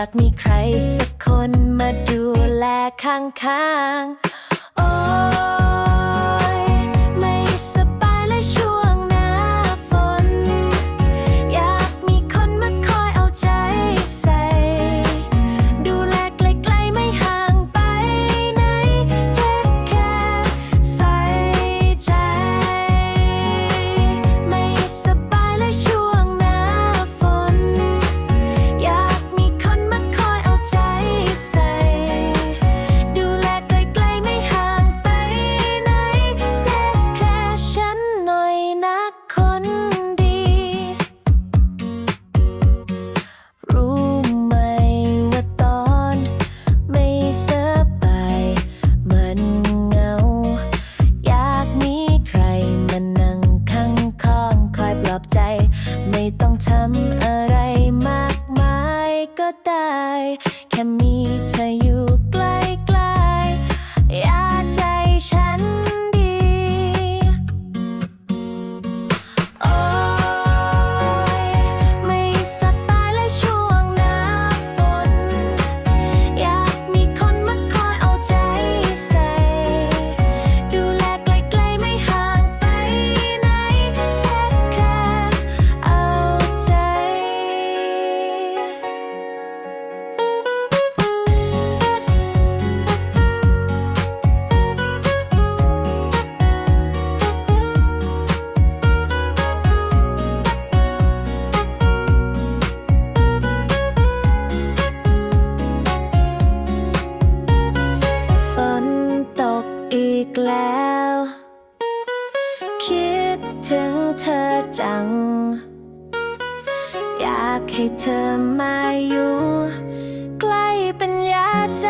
อยากมีใครสักคนมาดูแลข้างๆ ทำอะไรมากมายก็ได้ แค่มีเธ ถึงเธอจัง อยากให้เธอมาอยู่ ใกล้เป็นยาใจ